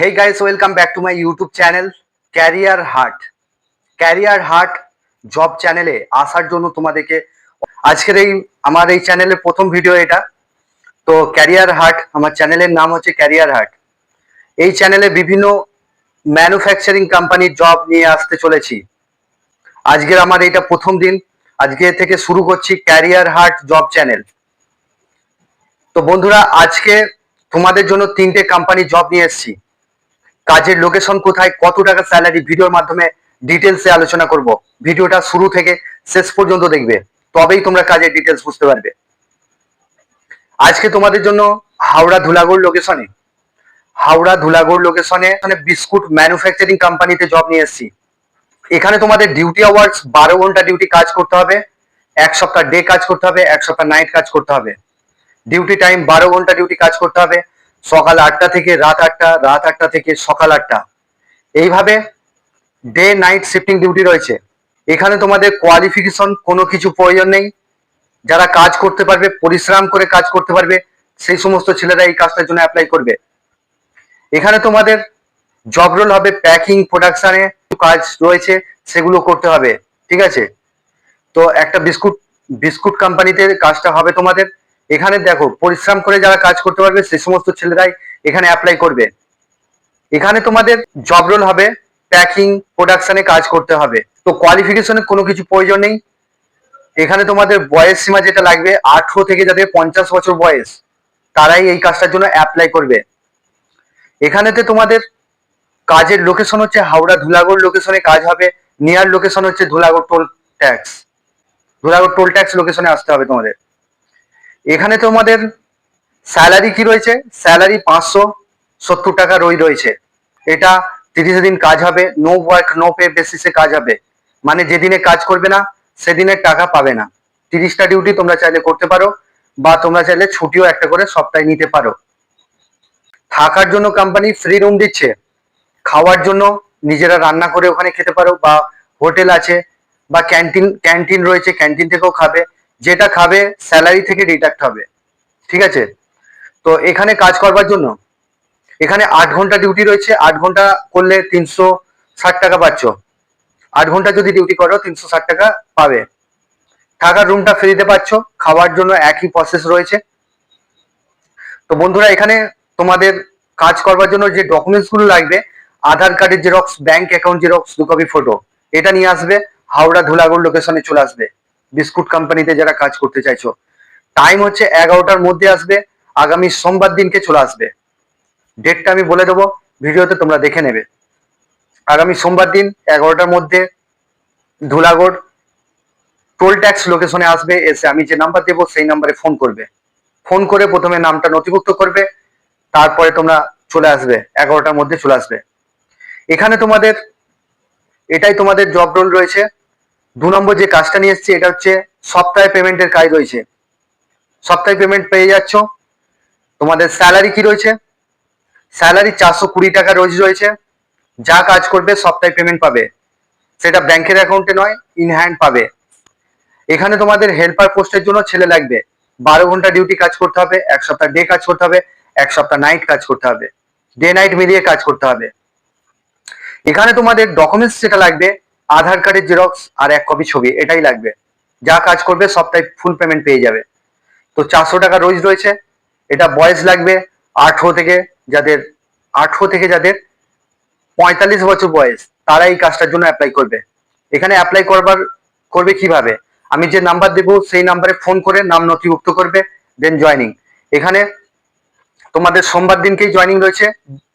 Hey guys, welcome back to my YouTube channel career heart career heart job চ্যানেলে আসার জন্য তোমাদেরকে আজকের এই আমার এই চ্যানেলের প্রথম ভিডিও এটা। তো ক্যারিয়ার হার্ট আমার চ্যানেলের নাম হচ্ছে ক্যারিয়ার হার্ট এই চ্যানেলে বিভিন্ন ম্যানুফ্যাকচারিং কোম্পানির জব নিয়ে আসতে চলেছি। আজকের আমার এটা প্রথম দিন। আজকে থেকে শুরু করছি ক্যারিয়ার হার্ট জব চ্যানেল তো বন্ধুরা আজকে তোমাদের জন্য তিনটে কোম্পানি জব নিয়ে এসেছি। কাজের লোকেশন কোথায়, কত টাকা স্যালারি ভিডিওর মাধ্যমে ডিটেলসে আলোচনা করব। ভিডিওটা শুরু থেকে শেষ পর্যন্ত দেখবে, তবেই তোমরা কাজের ডিটেলস বুঝতে পারবে। আজকে তোমাদের জন্য হাওড়া ধুলাগড় লোকেশনে হাওড়া ধুলাগড় লোকেশনে এখানে বিস্কুট ম্যানুফ্যাকচারিং কোম্পানিতে জব নিয়ে এসেছি। এখানে তোমাদের ডিউটি আওয়ার্স বারো ঘণ্টা ডিউটি কাজ করতে হবে, এক সপ্তাহ ডে কাজ করতে হবে, এক সপ্তাহ নাইট কাজ করতে হবে। ডিউটি টাইম বারো ঘণ্টা ডিউটি কাজ করতে হবে। সকাল আটটা থেকে রাত আটটা রাত আটটা থেকে সকাল আটটা। এইভাবে ডে নাইট শিফটিং ডিউটি রয়েছে। এখানে তোমাদের কোয়ালিফিকেশন কোনো কিছু প্রয়োজন নেই। যারা কাজ করতে পারবে, পরিশ্রম করে কাজ করতে পারবে, সেই সমস্ত ছেলেরা এই কাজটার জন্য অ্যাপ্লাই করবে। এখানে তোমাদের জব রোল হবে প্যাকিং প্রোডাকশনে কাজ রয়েছে, সেগুলো করতে হবে। ঠিক আছে? তো একটা বিস্কুট বিস্কুট কোম্পানিতে কাজটা হবে তোমাদের। এখানে দেখো, পরিশ্রম করে যারা কাজ করতে পারবে, সে সমস্ত ছেলেরাই এখানে অ্যাপ্লাই করবে। এখানে তোমাদের জব রোল হবে প্যাকিং প্রোডাকশনে কাজ করতে হবে। তো কোয়ালিফিকেশনের কোনো কিছু প্রয়োজন নেই। এখানে তোমাদের বয়স সীমা যেটা লাগবে, আঠেরো থেকে যাদের পঞ্চাশ বছর বয়স, তারাই এই কাজটার জন্য অ্যাপ্লাই করবে। এখানেতে তোমাদের কাজের লোকেশন হচ্ছে হাওড়া ধুলাগড় লোকেশনে কাজ হবে নিয়ার লোকেশন হচ্ছে Dhulagarh toll tax Dhulagarh toll tax লোকেশনে আসতে হবে তোমাদের। এখানে তোমাদের স্যালারি কি রয়েছে? স্যালারি পাঁচশো সত্তর টাকা রই রয়েছে। এটা তিরিশ দিন কাজ হবে নো ওয়ার্ক নো পে বেসিসে কাজ হবে। মানে যেদিনে কাজ করবে না, সেদিনের টাকা পাবে না। তিরিশটা ডিউটি তোমরা চাইলে করতে পারো, বা তোমরা চাইলে ছুটিও একটা করে সপ্তাহে নিতে পারো। থাকার জন্য কোম্পানি ফ্রি রুম দিচ্ছে। খাওয়ার জন্য নিজেরা রান্না করে ওখানে খেতে পারো, বা হোটেল আছে, বা ক্যান্টিন ক্যান্টিন রয়েছে ক্যান্টিন থেকেও খাবে। যেটা খাবে স্যালারি থেকে ডিডাক্ট হবে। ঠিক আছে? তো এখানে কাজ করবার জন্য, এখানে আট ঘণ্টা ডিউটি রয়েছে। আট ঘণ্টা করলে তিনশো ষাট টাকা পাচ্ছ। আট ঘণ্টা যদি ডিউটি করো, তিনশো ষাট টাকা পাবে। থাকার রুমটা ফ্রিতে পাচ্ছ। খাওয়ার জন্য একই প্রসেস রয়েছে। তো বন্ধুরা, এখানে তোমাদের কাজ করবার জন্য যে ডকুমেন্টসগুলো লাগবে, আধার কার্ডের জেরক্স ব্যাংক অ্যাকাউন্ট জেরক্স দু কপি ফটো এটা নিয়ে আসবে। হাওড়া ধুলাগড় লোকেশনে চলে আসবে। বিস্কুট কোম্পানিতে যারা কাজ করতে চাইছো। টাইম হচ্ছে এগারোটার মধ্যে আসবে, আগামী সোমবার দিনকে চলে আসবে। ডেটটা আমি বলে দেবো, ভিডিওতে তোমরা দেখে নেবে। আগামী সোমবার দিন এগারোটার মধ্যে ধুলাগড় টোল ট্যাক্স লোকেশনে আসবে, এসে আমি যে নাম্বার দেবো, সেই নাম্বারে ফোন করবে। ফোন করে প্রথমে নামটা নথিভুক্ত করবে, তারপরে তোমরা চলে আসবে, এগারোটার মধ্যে চলে আসবে। এখানে তোমাদের, এটাই তোমাদের জব রোল রয়েছে। দু নম্বর যে কাজটা নিয়ে এসছি, এটা হচ্ছে সপ্তাহে পেমেন্টের কাজ রয়েছে। সপ্তাহে পেমেন্ট পেয়ে যাচ্ছ। তোমাদের স্যালারি কি রয়েছে? স্যালারি চারশো কুড়ি টাকা রোজ রয়েছে। যা কাজ করবে সপ্তাহে পেমেন্ট পাবে। সেটা ব্যাংকের অ্যাকাউন্টে নয় ইন হ্যান্ড পাবে। এখানে তোমাদের হেল্পার পোস্টের জন্য ছেলে লাগবে। বারো ঘণ্টা ডিউটি কাজ করতে হবে, এক সপ্তাহ ডে কাজ করতে হবে, এক সপ্তাহ নাইট কাজ করতে হবে। ডে নাইট মিলিয়ে কাজ করতে হবে। এখানে তোমাদের ডকুমেন্টস যেটা লাগবে আধার কার্ডের জেরক্স আর এক কপি ছবি, এটাই লাগবে। যা কাজ করবে, সবটাই ফুল পেমেন্ট পেয়ে যাবে। তো চারশো টাকা রোজ রয়েছে। এটা বয়স লাগবে আঠেরো থেকে যাদের, আঠেরো থেকে যাদের পঁয়তাল্লিশ বছর বয়স তারা এই কাজটার জন্য অ্যাপ্লাই করবে। এখানে অ্যাপ্লাই করবার, করবে কীভাবে? আমি যে নাম্বার দেবো, সেই নাম্বারে ফোন করে নাম নথিভুক্ত করবে দেন জয়নিং এখানে তোমাদের সোমবার দিনকেই জয়নিং রয়েছে।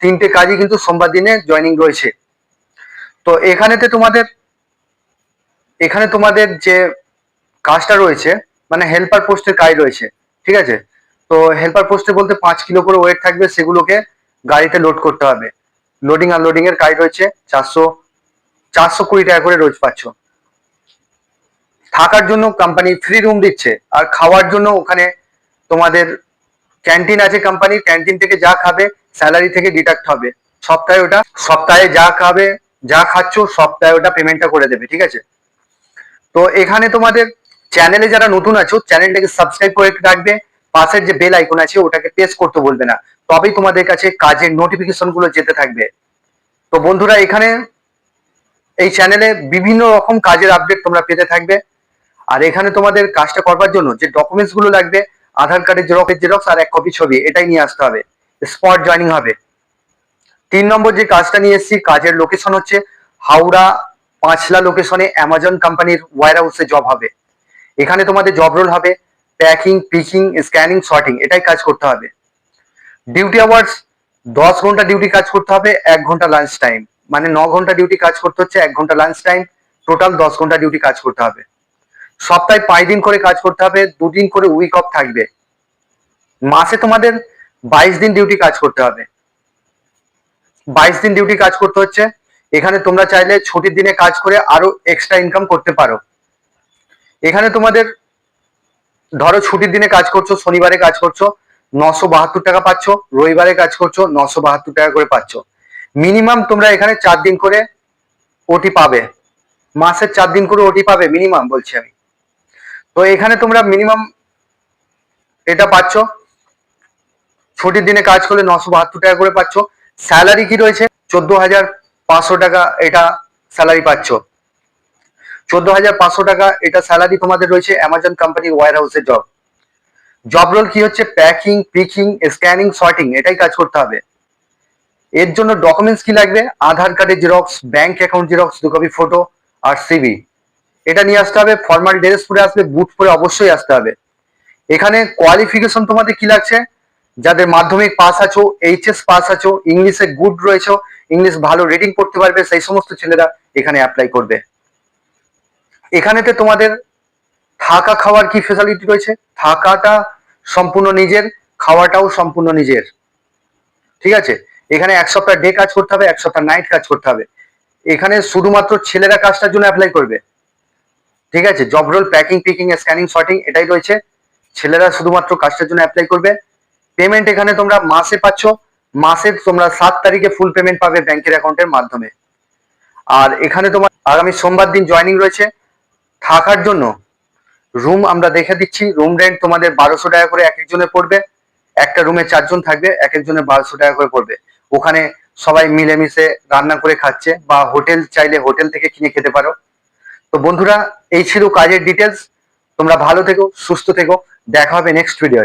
তিনটে কাজই কিন্তু সোমবার দিনে জয়নিং রয়েছে। তো এখানেতে তোমাদের এখানে তোমাদের যে কাজটা রয়েছে মানে হেল্পার পোস্টের কাজ রয়েছে, ঠিক আছে? তো হেল্পার পোস্টে বলতে পাঁচ কিলো করে ওয়েট থাকবে, সেগুলোকে গাড়িতে লোড করতে হবে। লোডিং আনলোডিং এর কাজ রয়েছে, চারশো চারশো কুড়ি টাকা করে রোজ পাচ্ছ। থাকার জন্য কোম্পানি ফ্রি রুম দিচ্ছে, আর খাওয়ার জন্য ওখানে তোমাদের ক্যান্টিন আছে কোম্পানির ক্যান্টিন থেকে যা খাবে স্যালারি থেকে ডিডাক্ট হবে। সপ্তাহে ওটা, সপ্তাহে যা খাবে, যা খাচ্ছ, সপ্তাহে ওটা পেমেন্টটা করে দেবে, ঠিক আছে? তো এখানে তোমাদের চ্যানেলে যারা নতুন আছো চ্যানেলটাকে সাবস্ক্রাইব করে রাখবে। পাশের যে বেল আইকন আছে, ওটাকে প্রেস করতে বলবে না। তবেই তোমাদের কাছে কাজের নোটিফিকেশনগুলো যেতে থাকবে। তো বন্ধুরা, এখানে এই চ্যানেলে বিভিন্ন রকম কাজের আপডেট তোমরা পেতে থাকবে। আর এখানে তোমাদের কাজটা করবার জন্য যে ডকুমেন্টসগুলো লাগবে, আধার কার্ডের জেরক্স জেরক্স আর এক কপি ছবি, এটাই নিয়ে আসতে হবে। স্পট জয়নিং হবে। তিন নম্বর যে কাজটা নিয়ে এসেছি, কাজের লোকেশন হচ্ছে হাওড়া পাঁচলা লোকেশনে অ্যামাজন কোম্পানির ওয়ার হাউসে জব হবে। এখানে তোমাদের জব রোল হবে প্যাকিং পিকিং স্ক্যানিং শর্টিং এটাই কাজ করতে হবে। ডিউটি আওয়ার্স দশ ঘণ্টা ডিউটি কাজ করতে হবে, এক ঘণ্টা লাঞ্চ টাইম মানে ন ঘণ্টা ডিউটি কাজ করতে হচ্ছে, এক ঘণ্টা লাঞ্চ টাইম টোটাল দশ ঘণ্টা ডিউটি কাজ করতে হবে। সপ্তাহে পাঁচ দিন করে কাজ করতে হবে, দুদিন করে উইক অফ থাকবে। মাসে তোমাদের বাইশ দিন ডিউটি কাজ করতে হবে। বাইশ দিন ডিউটি কাজ করতে হচ্ছে এখানে তোমরা চাইলে ছুটির দিনে কাজ করে আরও এক্সট্রা ইনকাম করতে পারো। এখানে তোমাদের ধরো ছুটির দিনে কাজ করছ, শনিবারে কাজ করছ, নশো বাহাত্তর টাকা পাচ্ছ, রবিবারে কাজ করছ, নশো বাহাত্তর টাকা করে পাচ্ছ। মিনিমাম তোমরা এখানে চার দিন করে ওটি পাবে। মাসের চার দিন করে ওটি পাবে মিনিমাম বলছি আমি। তো এখানে তোমরা মিনিমাম এটা পাচ্ছ। ছুটির দিনে কাজ করলে নশো বাহাত্তর টাকা করে পাচ্ছ। স্যালারি কি রয়েছে? চোদ্দ হাজার পাঁচশো টাকা এটা স্যালারি পাচ্ছ। চোদ্দ হাজার পাঁচশো টাকা এটা স্যালারি তোমাদের রয়েছে অ্যামাজন কোম্পানির ওয়ার হাউসের জব জব রোল কি হচ্ছে? প্যাকিং পিকিং স্ক্যানিং সর্টিং এটাই কাজ করতে হবে। এর জন্য ডকুমেন্টস কি লাগবে? আধার কার্ডের জেরক্স ব্যাংক অ্যাকাউন্ট জেরক্স দু কপি ফটো আর সিবি এটা নিয়ে আসতে হবে ফর্মাল ড্রেস পরে আসবে বুট পরে অবশ্যই আসতে হবে। এখানে কোয়ালিফিকেশন তোমাদের কি লাগছে? যাদের মাধ্যমিক পাস আছো এইচএস পাস আছো ইংলিশে গুড রয়েছে ইংলিশ ভালো রিডিং করতে পারবে, সেই সমস্ত ছেলেরা এখানে অ্যাপ্লাই করবে। এখানেতে তোমাদের থাকা খাওয়ার কি ফেসিলিটি রয়েছে? থাকাটা সম্পূর্ণ নিজের, খাওয়াটাও সম্পূর্ণ নিজের। ঠিক আছে? এখানে এক সপ্তাহ ডে কাজ করতে হবে, এক সপ্তাহ নাইট কাজ করতে হবে। এখানে শুধুমাত্র ছেলেরা কাজটার জন্য অ্যাপ্লাই করবে। ঠিক আছে? Job role packing picking scanning sorting এটাই রয়েছে। ছেলেরা শুধুমাত্র কাজটার জন্য অ্যাপ্লাই করবে। পেমেন্ট এখানে তোমরা মাসে পাচ্ছ। মাসে তোমরা সাত তারিখে ফুল পেমেন্ট পাবে ব্যাংকের অ্যাকাউন্টের মাধ্যমে। আর এখানে তোমার আগামী সোমবার দিন জয়েনিং রয়েছে। থাকার জন্য রুম আমরা দেখে দিচ্ছি। রুম রেন্ট তোমাদের বারোশো টাকা করে এক একজনের পড়বে। একটা রুমে চারজন থাকবে, এক একজনের বারোশো টাকা করে পড়বে। ওখানে সবাই মিলেমিশে রান্না করে খাচ্ছে বা হোটেল চাইলে হোটেল থেকে কিনে খেতে পারো। তো বন্ধুরা, এই ছিল কাজের ডিটেলস তোমরা ভালো থেকো, সুস্থ থেকো। দেখা হবে নেক্সট ভিডিও